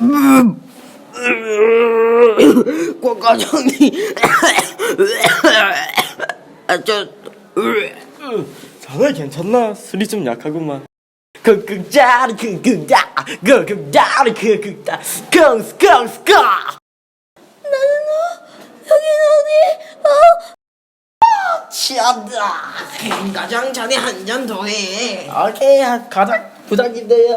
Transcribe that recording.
음. 권 과장님 아, 저 음. 자네 괜찮나? 술이 좀 약하구만. 극극자리 극극자 극극자리 극극자 극스 극스 극 취한다. 가장 자네 한 잔 더해. 오케이, 아, 가장 부탁인데요.